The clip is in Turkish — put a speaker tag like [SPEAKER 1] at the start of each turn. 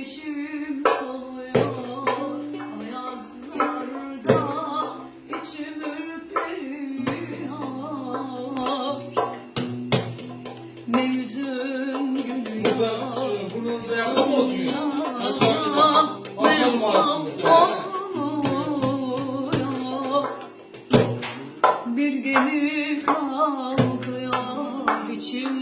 [SPEAKER 1] Güneşim soluyor ayazlarda içim ürperiyor. Ne yüzün gülüyor
[SPEAKER 2] Bunu da yapmam olmuyor Mevsam
[SPEAKER 1] oluyor.
[SPEAKER 2] Bir
[SPEAKER 1] gemi
[SPEAKER 2] kalkıyor içim